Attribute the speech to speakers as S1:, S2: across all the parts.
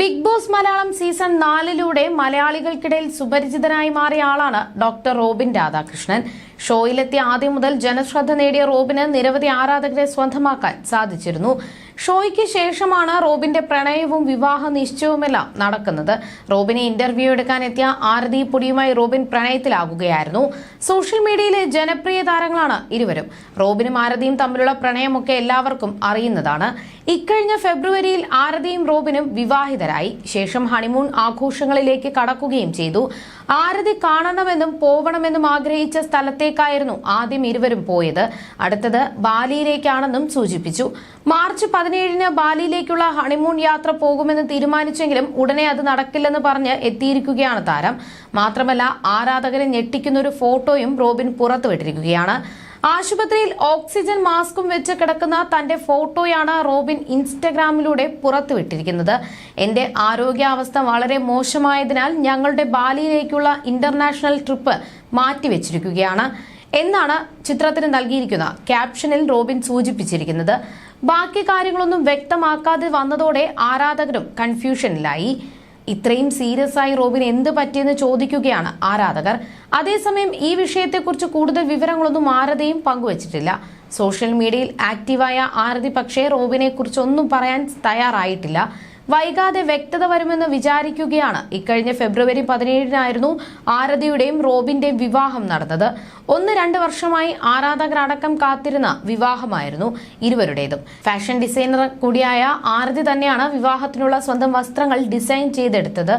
S1: Big boss Malayalam season നാലിലൂടെ മലയാളികൾക്കിടയിൽ സുപരിചിതനായി മാറിയ ആളാണ് ഡോക്ടർ റോബിൻ രാധാകൃഷ്ണൻ. ഷോയിലെത്തിയ ആദ്യം മുതൽ ജനശ്രദ്ധ നേടിയ റോബിന് നിരവധി ആരാധകരെ സ്വന്തമാക്കാൻ സാധിച്ചിരുന്നു. ഷോയ്ക്ക് ശേഷമാണ് റോബിന്റെ പ്രണയവും വിവാഹ നിശ്ചയവുമെല്ലാം നടക്കുന്നത്. റോബിനെ ഇന്റർവ്യൂ എടുക്കാൻ എത്തിയ ആരതി പുടിയുമായി റോബിൻ പ്രണയത്തിലാകുകയായിരുന്നു. സോഷ്യൽ മീഡിയയിലെ ജനപ്രിയ താരങ്ങളാണ് ഇരുവരും. റോബിനും ആരതിയും തമ്മിലുള്ള പ്രണയമൊക്കെ എല്ലാവർക്കും അറിയുന്നതാണ്. ഇക്കഴിഞ്ഞ ഫെബ്രുവരിയിൽ ആരതിയും റോബിനും വിവാഹിതരായി. ശേഷം ഹണിമൂൺ ആഘോഷങ്ങളിലേക്ക് കടക്കുകയും ചെയ്തു. ആരതി കാണണമെന്നും പോവണമെന്നും ആഗ്രഹിച്ച സ്ഥലത്തേക്കായിരുന്നു ആദ്യം ഇരുവരും പോയത്. അടുത്തത് ബാലിയിലേക്കാണെന്നും സൂചിപ്പിച്ചു. മാർച്ച് പതിനേഴിന് ബാലിയിലേക്കുള്ള ഹണിമൂൺ യാത്ര പോകുമെന്ന് തീരുമാനിച്ചെങ്കിലും ഉടനെ അത് നടക്കില്ലെന്ന് പറഞ്ഞ് എത്തിയിരിക്കുകയാണ് താരം. മാത്രമല്ല ആരാധകരെ ഞെട്ടിക്കുന്ന ഒരു ഫോട്ടോയും റോബിൻ പുറത്തുവിട്ടിരിക്കുകയാണ്. ആശുപത്രിയിൽ ഓക്സിജൻ മാസ്കും വെച്ച് കിടക്കുന്ന തന്റെ ഫോട്ടോയാണ് റോബിൻ ഇൻസ്റ്റഗ്രാമിലൂടെ പുറത്തുവിട്ടിരിക്കുന്നത്. എന്റെ ആരോഗ്യാവസ്ഥ വളരെ മോശമായതിനാൽ ഞങ്ങളുടെ ബാലിയിലേക്കുള്ള ഇന്റർനാഷണൽ ട്രിപ്പ് മാറ്റിവെച്ചിരിക്കുകയാണ്. എന്നാണ് ചിത്രത്തിന് നൽകിയിരിക്കുന്ന ക്യാപ്ഷനിൽ റോബിൻ സൂചിപ്പിച്ചിരിക്കുന്നത്. ബാക്കി കാര്യങ്ങളൊന്നും വ്യക്തമാക്കാതെ വന്നതോടെ ആരാധകരും കൺഫ്യൂഷനിലായി. ഇത്രയും സീരിയസ് ആയി റോബിന് എന്ത് പറ്റിയെന്ന് ചോദിക്കുകയാണ് ആരാധകർ. അതേസമയം ഈ വിഷയത്തെക്കുറിച്ച് കൂടുതൽ വിവരങ്ങളൊന്നും ആരതയും പങ്കുവച്ചിട്ടില്ല. സോഷ്യൽ മീഡിയയിൽ ആക്റ്റീവായ ആരതി പക്ഷേ റോബിനെ കുറിച്ചൊന്നും പറയാൻ തയ്യാറായിട്ടില്ല. വൈകാതെ വ്യക്തത വരുമെന്ന് വിചാരിക്കുകയാണ്. ഇക്കഴിഞ്ഞ ഫെബ്രുവരി പതിനേഴിനായിരുന്നു ആരതിയുടെയും റോബിന്റെയും വിവാഹം നടന്നത്. ഒന്ന് രണ്ട് വർഷമായി ആരാധകരടക്കം കാത്തിരുന്ന വിവാഹമായിരുന്നു ഇരുവരുടേതും. ഫാഷൻ ഡിസൈനർ കൂടിയായ ആരതി തന്നെയാണ് വിവാഹത്തിനുള്ള സ്വന്തം വസ്ത്രങ്ങൾ ഡിസൈൻ ചെയ്തെടുത്തത്.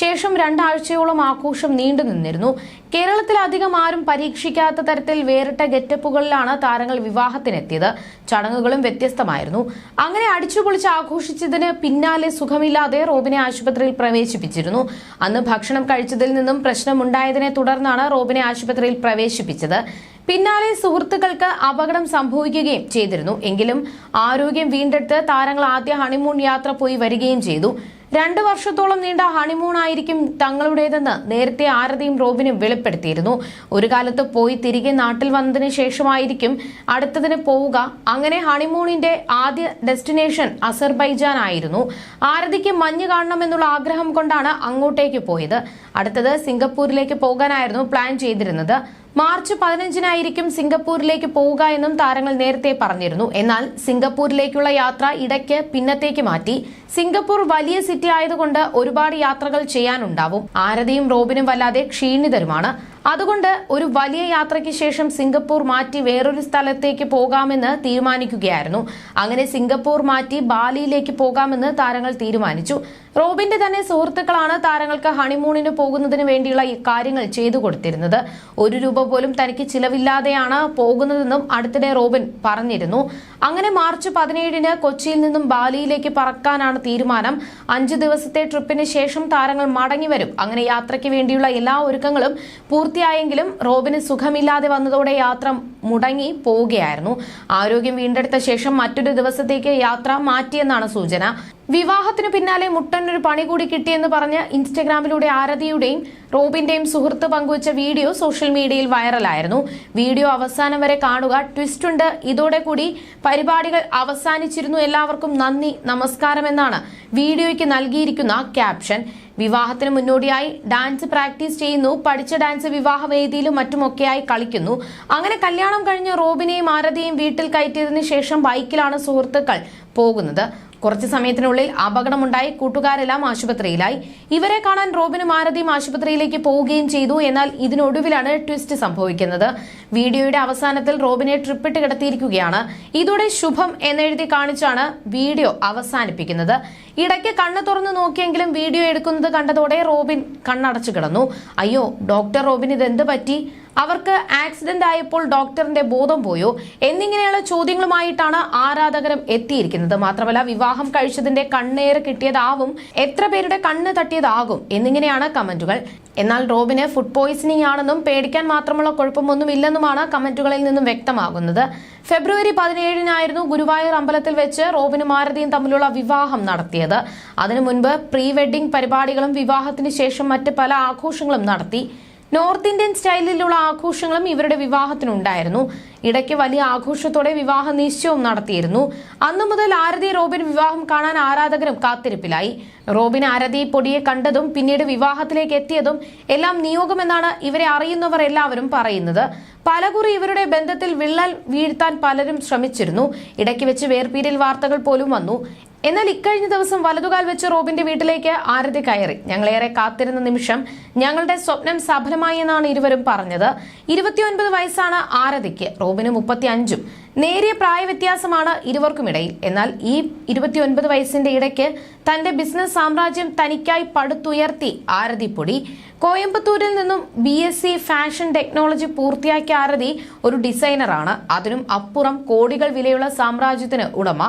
S1: ശേഷം രണ്ടാഴ്ചയോളം ആഘോഷം നീണ്ടു നിന്നിരുന്നു കേരളത്തിൽ അധികം ആരും പരീക്ഷിക്കാത്ത തരത്തിൽ വേറിട്ട ഗെറ്റപ്പുകളിലാണ് താരങ്ങൾ വിവാഹത്തിനെത്തിയത്. ചടങ്ങുകളും വ്യത്യസ്തമായിരുന്നു. അങ്ങനെ അടിച്ചുപൊളിച്ച് ആഘോഷിച്ചതിന് പിന്നാലെ സുഖമില്ലാതെ റോബിനെ ആശുപത്രിയിൽ പ്രവേശിപ്പിച്ചിരുന്നു. അന്ന് ഭക്ഷണം കഴിച്ചതിൽ നിന്നും പ്രശ്നമുണ്ടായതിനെ തുടർന്നാണ് റോബിനെ ആശുപത്രിയിൽ പ്രവേശിപ്പിച്ചത്. പിന്നാലെ സുഹൃത്തുക്കൾക്ക് അപകടം സംഭവിക്കുകയും ചെയ്തിരുന്നു. എങ്കിലും ആരോഗ്യം വീണ്ടെടുത്ത് താരങ്ങൾ ആദ്യ ഹണിമൂൺ യാത്ര പോയി വരികയും ചെയ്തു. രണ്ടു വർഷത്തോളം നീണ്ട ഹണിമൂൺ ആയിരിക്കും തങ്ങളുടേതെന്ന് നേരത്തെ ആരതിയും റോബിനും വെളിപ്പെടുത്തിയിരുന്നു. ഒരു കാലത്ത് പോയി തിരികെ നാട്ടിൽ വന്നതിന് ശേഷമായിരിക്കും അടുത്തതിന് പോവുക. അങ്ങനെ ഹണിമൂണിന്റെ ആദ്യ ഡെസ്റ്റിനേഷൻ അസർബൈജാൻ ആയിരുന്നു ആരതിക്ക് മഞ്ഞ് കാണണമെന്നുള്ള ആഗ്രഹം കൊണ്ടാണ് അങ്ങോട്ടേക്ക് പോയത്. അടുത്തത് സിംഗപ്പൂരിലേക്ക് പോകാനായിരുന്നു പ്ലാൻ ചെയ്തിരുന്നത്. മാർച്ച് പതിനഞ്ചിനായിരിക്കും സിംഗപ്പൂരിലേക്ക് പോവുക എന്നും താരങ്ങൾ നേരത്തെ പറഞ്ഞിരുന്നു. എന്നാൽ സിംഗപ്പൂരിലേക്കുള്ള യാത്ര ഇടയ്ക്ക് പിന്നത്തേക്ക് മാറ്റി. സിംഗപ്പൂർ വലിയ സിറ്റി ആയതുകൊണ്ട് ഒരുപാട് യാത്രകൾ ചെയ്യാനുണ്ടാവും. ആരതിയും റോബിനും വല്ലാതെ ക്ഷീണിതരുമാണ്. അതുകൊണ്ട് ഒരു വലിയ യാത്രയ്ക്ക് ശേഷം സിംഗപ്പൂർ മാറ്റി വേറൊരു സ്ഥലത്തേക്ക് പോകാമെന്ന് തീരുമാനിക്കുകയായിരുന്നു. അങ്ങനെ സിംഗപ്പൂർ മാറ്റി ബാലിയിലേക്ക് പോകാമെന്ന് താരങ്ങൾ തീരുമാനിച്ചു. റോബിന്റെ തന്നെ സുഹൃത്തുക്കളാണ് താരങ്ങൾക്ക് ഹണിമൂണിന് പോകുന്നതിന് വേണ്ടിയുള്ള ഈ കാര്യങ്ങൾ ചെയ്തു കൊടുത്തിരുന്നത്. ഒരു രൂപ പോലും തനിക്ക് ചിലവില്ലാതെയാണ് പോകുന്നതെന്നും അടുത്തിടെ റോബിൻ പറഞ്ഞിരുന്നു. അങ്ങനെ മാർച്ച് പതിനേഴിന് കൊച്ചിയിൽ നിന്നും ബാലിയിലേക്ക് പറക്കാനാണ് തീരുമാനം. അഞ്ചു ദിവസത്തെ ട്രിപ്പിന് ശേഷം താരങ്ങൾ മടങ്ങിവരും അങ്ങനെ യാത്രയ്ക്ക് വേണ്ടിയുള്ള എല്ലാ ഒരുക്കങ്ങളും പൂർത്തിയായെങ്കിലും റോബിന് സുഖമില്ലാതെ വന്നതോടെ യാത്ര മുടങ്ങി പോവുകയായിരുന്നു. ആരോഗ്യം വീണ്ടെടുത്ത ശേഷം മറ്റൊരു ദിവസത്തേക്ക് യാത്ര മാറ്റിയെന്നാണ് സൂചന. വിവാഹത്തിനു പിന്നാലെ മുട്ടനൊരു പണി കൂടി കിട്ടിയെന്ന് പറഞ്ഞ് ഇൻസ്റ്റഗ്രാമിലൂടെ ആരതിയുടെയും റോബിന്റെയും സുഹൃത്ത് പങ്കുവച്ച വീഡിയോ സോഷ്യൽ മീഡിയയിൽ വൈറലായിരുന്നു. വീഡിയോ അവസാനം വരെ കാണുക. ട്വിസ്റ്റ് ഉണ്ട്. ഇതോടെ കൂടി പരിപാടികൾ അവസാനിച്ചിരുന്നു. എല്ലാവർക്കും നന്ദി. നമസ്കാരം എന്നാണ് വീഡിയോയ്ക്ക് നൽകിയിരിക്കുന്ന ക്യാപ്ഷൻ. വിവാഹത്തിന് മുന്നോടിയായി ഡാൻസ് പ്രാക്ടീസ് ചെയ്യുന്നു പഠിച്ച ഡാൻസ് വിവാഹ വേദിയിലും മറ്റുമൊക്കെയായി കളിക്കുന്നു. അങ്ങനെ കല്യാണം കഴിഞ്ഞ് റോബിനെയും ആരതിയും വീട്ടിൽ കയറ്റിയതിനു ശേഷം ബൈക്കിലാണ് സുഹൃത്തുക്കൾ പോകുന്നത്. കുറച്ച് സമയത്തിനുള്ളിൽ അപകടമുണ്ടായി കൂട്ടുകാരെല്ലാം ആശുപത്രിയിലായി. ഇവരെ കാണാൻ റോബിനും ആരതിയും ആശുപത്രിയിലേക്ക് പോവുകയും ചെയ്തു. എന്നാൽ ഇതിനൊടുവിലാണ് ട്വിസ്റ്റ് സംഭവിക്കുന്നത്. വീഡിയോയുടെ അവസാനത്തിൽ റോബിനെ ട്രിപ്പിട്ട് കിടത്തിയിരിക്കുകയാണ്. ഇതോടെ ശുഭം എന്നെഴുതി കാണിച്ചാണ് വീഡിയോ അവസാനിപ്പിക്കുന്നത്. ഇടയ്ക്ക് കണ്ണ് തുറന്നു നോക്കിയെങ്കിലും വീഡിയോ എടുക്കുന്നത് കണ്ടതോടെ റോബിൻ കണ്ണടച്ചു കിടന്നു. അയ്യോ ഡോക്ടർ റോബിൻ ഇതെന്ത് പറ്റി? അവർക്ക് ആക്സിഡന്റ് ആയപ്പോൾ ഡോക്ടറിന്റെ ബോധം പോയോ? എന്നിങ്ങനെയുള്ള ചോദ്യങ്ങളുമായിട്ടാണ് ആരാധകരും എത്തിയിരിക്കുന്നത്. മാത്രമല്ല വിവാഹം കഴിച്ചതിന്റെ കണ്ണേറ് കിട്ടിയതാവും എത്ര പേരുടെ കണ്ണ് തട്ടിയതാകും എന്നിങ്ങനെയാണ് കമന്റുകൾ. എന്നാൽ റോബിന് ഫുഡ് പോയിസണിംഗ് ആണെന്നും പേടിക്കാൻ മാത്രമുള്ള കുഴപ്പമൊന്നുമില്ലെന്നുമാണ് കമന്റുകളിൽ നിന്നും വ്യക്തമാകുന്നത്. ഫെബ്രുവരി പതിനേഴിനായിരുന്നു ഗുരുവായൂർ അമ്പലത്തിൽ വെച്ച് റോബിനും മാരതിയും തമ്മിലുള്ള വിവാഹം നടത്തിയത്. അതിനു മുൻപ് പ്രീ വെഡിംഗ് പരിപാടികളും വിവാഹത്തിന് ശേഷം മറ്റ് പല ആഘോഷങ്ങളും നടത്തി. നോർത്ത് ഇന്ത്യൻ സ്റ്റൈലിലുള്ള ആഘോഷങ്ങളും ഇവരുടെ വിവാഹത്തിനുണ്ടായിരുന്നു. ഇടയ്ക്ക് വലിയ ആഘോഷത്തോടെ വിവാഹ നിശ്ചയവും നടത്തിയിരുന്നു. അന്നു മുതൽ ആരതി റോബിൻ വിവാഹം കാണാൻ ആരാധകരും കാത്തിരിപ്പിലായി. റോബിൻ ആരതി പൊടിയെ കണ്ടതും പിന്നീട് വിവാഹത്തിലേക്ക് എത്തിയതും എല്ലാം നിയോഗമെന്നാണ് ഇവരെ അറിയുന്നവർ എല്ലാവരും പറയുന്നത്. പലകുറി ഇവരുടെ ബന്ധത്തിൽ വിള്ളൽ വീഴ്ത്താൻ പലരും ശ്രമിച്ചിരുന്നു. ഇടയ്ക്ക് വെച്ച് വേർപീരിൽ വാർത്തകൾ പോലും വന്നു. എന്നാൽ ഇക്കഴിഞ്ഞ ദിവസം വലതുകാൽ വെച്ച് റോബിന്റെ വീട്ടിലേക്ക് ആരതി കയറി. ഞങ്ങളേറെ കാത്തിരുന്ന നിമിഷം ഞങ്ങളുടെ സ്വപ്നം സഫലമായി എന്നാണ് ഇരുവരും പറഞ്ഞത്. ഇരുപത്തിയൊൻപത് വയസ്സാണ് ആരതിക്ക്. റോബിന് മുപ്പത്തി അഞ്ചും നേരിയ പ്രായവ്യത്യാസമാണ് ഇരുവർക്കുമിടയിൽ. എന്നാൽ ഈ ഇരുപത്തിയൊൻപത് വയസ്സിന്റെ ഇടയ്ക്ക് തന്റെ ബിസിനസ് സാമ്രാജ്യം തനിക്കായി പടുത്തുയർത്തി ആരതി പൊടി. കോയമ്പത്തൂരിൽ നിന്നും B S C fashion technology പൂർത്തിയാക്കിയ ആരതി ഒരു ഡിസൈനറാണ്. അതിനും അപ്പുറം കോടികൾ വിലയുള്ള സാമ്രാജ്യത്തിന് ഉടമ.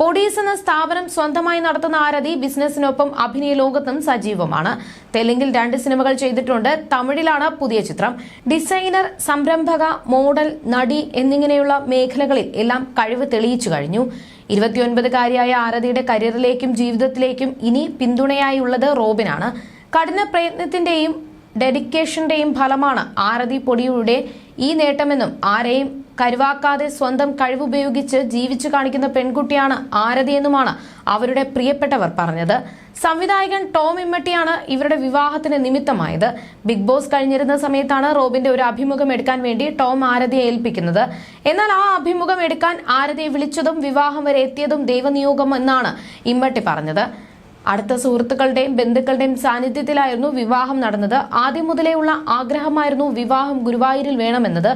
S1: പൊടീസ് എന്ന സ്ഥാപനം സ്വന്തമായി നടത്തുന്ന ആരതി ബിസിനസിനൊപ്പം അഭിനയ ലോകത്തും സജീവമാണ്. തെലുങ്കിൽ രണ്ട് സിനിമകൾ ചെയ്തിട്ടുണ്ട്. തമിഴിലാണ് പുതിയ ചിത്രം. ഡിസൈനർ സംരംഭക മോഡൽ നടി എന്നിങ്ങനെയുള്ള മേഖലകളിൽ എല്ലാം കഴിവ് തെളിയിച്ചു കഴിഞ്ഞു. ഇരുപത്തിയൊൻപതുകാരിയായ ആരതിയുടെ കരിയറിലേക്കും ജീവിതത്തിലേക്കും ഇനി പിന്തുണയായുള്ളത് റോബിനാണ്. കഠിന പ്രയത്നത്തിന്റെയും ഡെഡിക്കേഷന്റെയും ഫലമാണ് ആരതി പൊടിയുടെ ഈ നേട്ടമെന്നും ആരെയും കരുവാക്കാതെ സ്വന്തം കഴിവുപയോഗിച്ച് ജീവിച്ചു കാണിക്കുന്ന പെൺകുട്ടിയാണ് ആരതി എന്നുമാണ് അവരുടെ പ്രിയപ്പെട്ടവർ പറഞ്ഞത്. സംവിധായകൻ ടോം ഇമ്മട്ടിയാണ് ഇവരുടെ വിവാഹത്തിന് നിമിത്തമായത്. ബിഗ് ബോസ് കഴിഞ്ഞിരുന്ന സമയത്താണ് റോബിന്റെ ഒരു അഭിമുഖം എടുക്കാൻ വേണ്ടി ടോം ആരതിയെ ഏൽപ്പിക്കുന്നത്. എന്നാൽ ആ അഭിമുഖം എടുക്കാൻ ആരതിയെ വിളിച്ചതും വിവാഹം വരെ എത്തിയതും ദൈവനിയോഗം എന്നാണ് ഇമ്മട്ടി പറഞ്ഞത്. അടുത്ത സുഹൃത്തുക്കളുടെയും ബന്ധുക്കളുടെയും സാന്നിധ്യത്തിലായിരുന്നു വിവാഹം നടന്നത്. ആദ്യം മുതലേ ഉള്ള ആഗ്രഹമായിരുന്നു വിവാഹം ഗുരുവായൂരിൽ വേണമെന്നത്.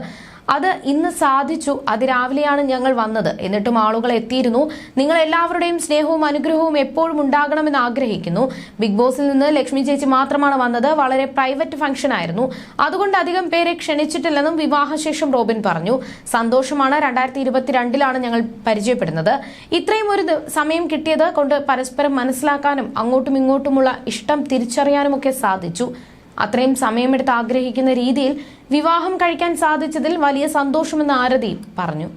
S1: അത് ഇന്ന് സാധിച്ചു അതിരാവിലെയാണ് ഞങ്ങൾ വന്നത്. എന്നിട്ടും ആളുകൾ എത്തിയിരുന്നു. നിങ്ങൾ എല്ലാവരുടെയും സ്നേഹവും അനുഗ്രഹവും എപ്പോഴും ഉണ്ടാകണമെന്ന് ആഗ്രഹിക്കുന്നു. ബിഗ് ബോസിൽ നിന്ന് ലക്ഷ്മി ചേച്ചി മാത്രമാണ് വന്നത്. വളരെ പ്രൈവറ്റ് ഫംഗ്ഷൻ ആയിരുന്നു. അതുകൊണ്ട് അധികം പേരെ ക്ഷണിച്ചിട്ടില്ലെന്നും വിവാഹശേഷം റോബിൻ പറഞ്ഞു. സന്തോഷമാണ് രണ്ടായിരത്തി ഇരുപത്തിരണ്ടിലാണ് ഞങ്ങൾ പരിചയപ്പെടുന്നത്. ഇത്രയും ഒരു സമയം കിട്ടിയത് കൊണ്ട് പരസ്പരം മനസ്സിലാക്കാനും അങ്ങോട്ടും ഇങ്ങോട്ടുമുള്ള ഇഷ്ടം തിരിച്ചറിയാനുമൊക്കെ സാധിച്ചു. അത്രയും സമയമെടുത്ത് ആഗ്രഹിക്കുന്ന രീതിയിൽ വിവാഹം കഴിക്കാൻ സാധിച്ചതിൽ വലിയ സന്തോഷമെന്ന് ആരതി പറഞ്ഞു.